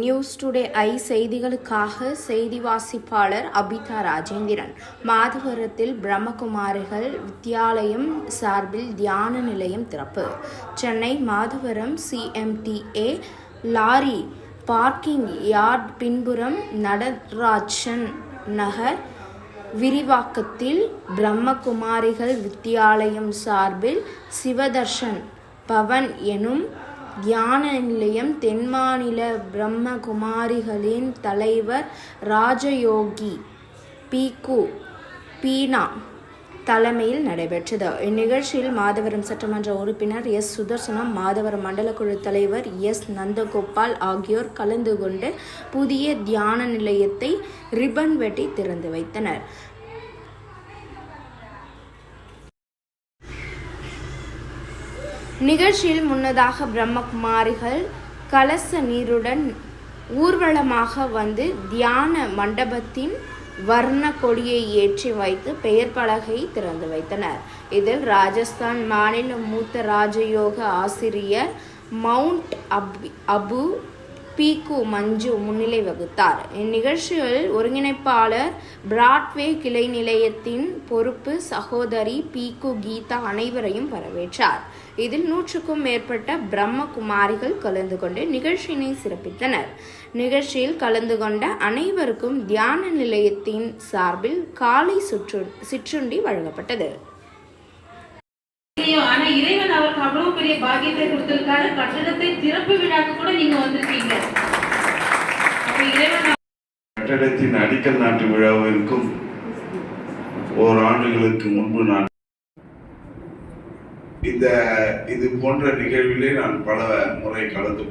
News today I செய்திகளுக்காக செய்தி வாசிப்பாளர் அபிதா ராஜேந்திரன். மாதவரத்தில் பிரம்மகுமாரிகள் வித்தியாலயம் சார்பில் தியான நிலையம் திறப்பு. Chennai Madhavaram CMDA lorry parking yard பின்புறம் நடராஜன் நகர் விரிவாக்கத்தில் பிரம்மகுமாரிகள் வித்தியாலயம் சார்பில் சிவதர்ஷன் பவன் எனும் தியான நிலையம் தென்மாநில பிரம்மகுமாரிகளின் தலைவர் ராஜயோகி பிகு பீனா தலைமையில் நடைபெற்றது. இந்நிகழ்ச்சியில் மாதவரம் சட்டமன்ற உறுப்பினர் எஸ். சுதர்சனம் மாதவரம் மண்டல குழு தலைவர் எஸ். நந்தகோபால் ஆகியோர் கலந்து கொண்டு புதிய தியான நிலையத்தை ரிப்பன் வெட்டி திறந்து வைத்தனர். நிகழ்ச்சியில் முன்னதாக பிரம்மகுமாரிகள் கலச நீருடன் ஊர்வலமாக வந்து தியான மண்டபத்தின் வர்ண கொடியை ஏற்றி வைத்து பெயர் பலகை திறந்து வைத்தனர். இதில் ராஜஸ்தான் மாநில மூத்த ராஜயோக ஆசிரியர் மவுண்ட் அப் அபு பீக்கு மஞ்சு முன்னிலை வகுத்தார். இந்நிகழ்ச்சியில் ஒருங்கிணைப்பாளர் பிராட்வே கிளை நிலையத்தின் பொறுப்பு சகோதரி பீக்கு கீதா அனைவரையும் வரவேற்றார். இதில் நூற்றுக்கும் மேற்பட்ட பிரம்ம குமாரிகள் கலந்து கொண்டு நிகழ்ச்சியினை சிறப்பித்தனர். நிகழ்ச்சியில் கலந்து கொண்ட அனைவருக்கும் தியான நிலையத்தின் சார்பில் காலை சுற்று சிற்றுண்டி வழங்கப்பட்டது. ஆனா இறைவன் அவருக்கு அவ்வளவு பெரிய பாக்கியத்தை கொடுத்திருக்காரு. கட்டடத்தை திறப்பு விழாக்கு கூட நீங்க வந்திருக்கீங்க. அப்ப இறைவன் கட்டடத்தின் அடிக்கல் நாட்டு விழாவிற்கும் ஓர் ஆண்டுகளுக்கு முன்பு நான் இந்த இது போன்ற நிகழ்விலே நான் பல முறை கலந்து